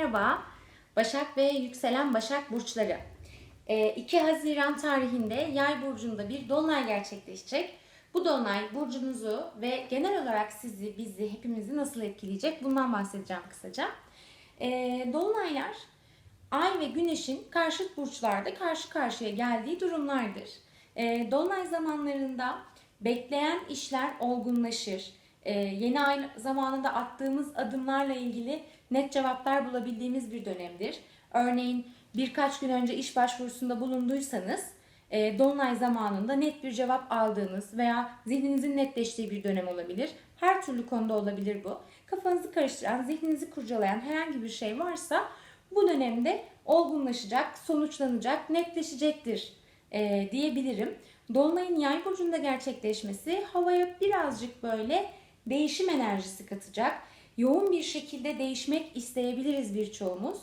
Merhaba, Başak ve yükselen Başak burçları. Ee, 2 Haziran tarihinde Yay burcunda bir dolunay gerçekleşecek. Bu dolunay burcunuzu ve genel olarak sizi, bizi, hepimizi nasıl etkileyecek bundan bahsedeceğim kısaca. Ee, dolunaylar Ay ve Güneş'in karşıt burçlarda karşı karşıya geldiği durumlardır. Ee, dolunay zamanlarında bekleyen işler olgunlaşır. Ee, yeni ay zamanında attığımız adımlarla ilgili net cevaplar bulabildiğimiz bir dönemdir. Örneğin birkaç gün önce iş başvurusunda bulunduysanız e, dolunay zamanında net bir cevap aldığınız veya zihninizin netleştiği bir dönem olabilir. Her türlü konuda olabilir bu. Kafanızı karıştıran, zihninizi kurcalayan herhangi bir şey varsa bu dönemde olgunlaşacak, sonuçlanacak, netleşecektir e, diyebilirim. Dolunayın yay burcunda gerçekleşmesi havaya birazcık böyle değişim enerjisi katacak. Yoğun bir şekilde değişmek isteyebiliriz birçoğumuz.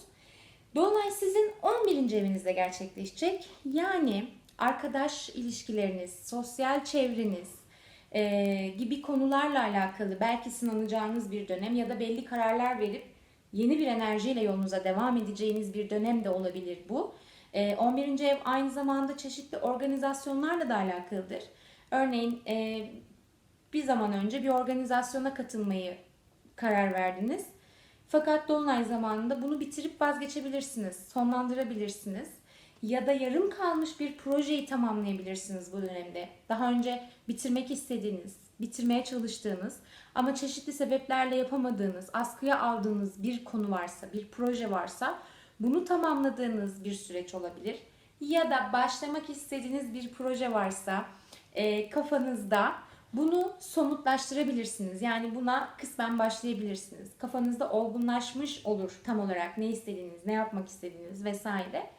Dolunay sizin 11. evinizde gerçekleşecek. Yani arkadaş ilişkileriniz, sosyal çevreniz e, gibi konularla alakalı belki sınanacağınız bir dönem ya da belli kararlar verip yeni bir enerjiyle yolunuza devam edeceğiniz bir dönem de olabilir bu. E, 11. ev aynı zamanda çeşitli organizasyonlarla da alakalıdır. Örneğin e, bir zaman önce bir organizasyona katılmayı karar verdiniz. Fakat dolunay zamanında bunu bitirip vazgeçebilirsiniz, sonlandırabilirsiniz. Ya da yarım kalmış bir projeyi tamamlayabilirsiniz bu dönemde. Daha önce bitirmek istediğiniz, bitirmeye çalıştığınız ama çeşitli sebeplerle yapamadığınız, askıya aldığınız bir konu varsa, bir proje varsa bunu tamamladığınız bir süreç olabilir. Ya da başlamak istediğiniz bir proje varsa e, kafanızda bunu somutlaştırabilirsiniz. Yani buna kısmen başlayabilirsiniz. Kafanızda olgunlaşmış olur tam olarak ne istediğiniz, ne yapmak istediğiniz vesaire.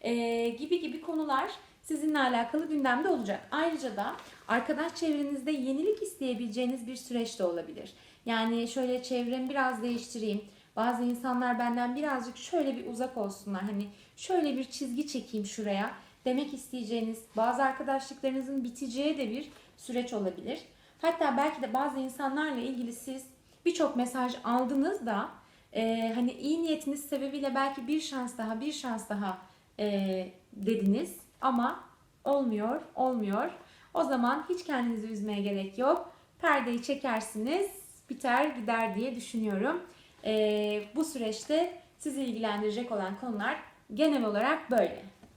Ee, gibi gibi konular sizinle alakalı gündemde olacak. Ayrıca da arkadaş çevrenizde yenilik isteyebileceğiniz bir süreç de olabilir. Yani şöyle çevremi biraz değiştireyim. Bazı insanlar benden birazcık şöyle bir uzak olsunlar. Hani şöyle bir çizgi çekeyim şuraya demek isteyeceğiniz bazı arkadaşlıklarınızın biteceği de bir süreç olabilir. Hatta belki de bazı insanlarla ilgili siz birçok mesaj aldınız da e, hani iyi niyetiniz sebebiyle belki bir şans daha bir şans daha e, dediniz ama olmuyor olmuyor. O zaman hiç kendinizi üzmeye gerek yok. Perdeyi çekersiniz biter gider diye düşünüyorum. E, bu süreçte sizi ilgilendirecek olan konular genel olarak böyle.